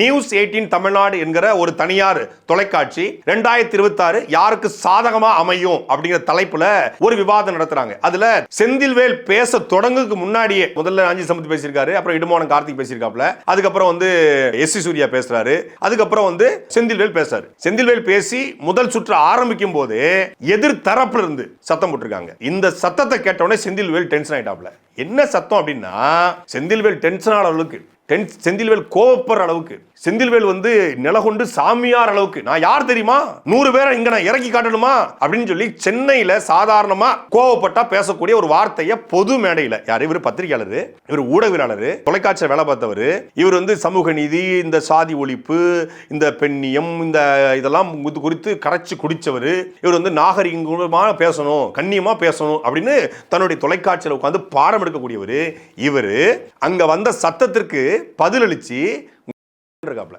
News eighteen Tamil Nadu என்கிற ஒரு தனியார் தொலைக்காட்சி ரெண்டாயிரத்தி இருபத்தி ஆறு யாருக்கு சாதகமா அமையும் அப்படிங்கிற தலைப்புல ஒரு விவாதம் நடத்துறாங்க. அதுல செந்தில்வேல் பேச தொடங்குக்கு முன்னாடியே முதல்ல ராஞ்சி சமத்து பேசியிருக்காரு அப்புறம் இடுமோனம் கார்த்திக் பேசியிருக்காப்ல அதுக்கப்புறம் வந்து எஸ் சி சூர்யா பேசுறாரு அதுக்கப்புறம் வந்து செந்தில்வேல் பேசுறாரு. செந்தில்வேல் பேசி முதல் சுற்று ஆரம்பிக்கும் போது எதிர் தரப்புல இருந்து சத்தம் போட்டிருக்காங்க. இந்த சத்தத்தை கேட்ட உடனே செந்தில்வேல் டென்ஷன் ஆயிட்டாப்ல என்ன சத்தம் அப்படின்னா செந்தில்வேல் டென்ஷன் ஆன அளவுக்கு டென் செந்தில்வேல் கோவப்படுற அளவுக்கு செந்தில்வேல் வந்து நிலகொண்டு சாமியார் அளவுக்கு நான் யார் தெரியுமா? நூறு பேரை இங்க நான் இறக்கி காட்டணுமா? அப்படின்னு சொல்லி சென்னையில சாதாரணமா கோவப்பட்டா பேசக்கூடிய ஒரு வார்த்தையை பொது மேடையில யார் இவர் பத்திரிகையாளர் இவர் ஊடகவியலாளர் தொலைக்காட்சியில் வேலை பார்த்தவர் இவர் வந்து சமூக நீதி இந்த சாதி ஒழிப்பு இந்த பெண்ணியம் இந்த இதெல்லாம் இது குறித்து கரைச்சி குடிச்சவர் இவர் வந்து நாகரிகமாக பேசணும் கண்ணியமா பேசணும் அப்படின்னு தன்னுடைய தொலைக்காட்சியில் உட்காந்து பாடம் எடுக்கக்கூடியவர் இவர் அங்க வந்த சத்தத்திற்கு பதிலளிச்சு இருக்காப்ல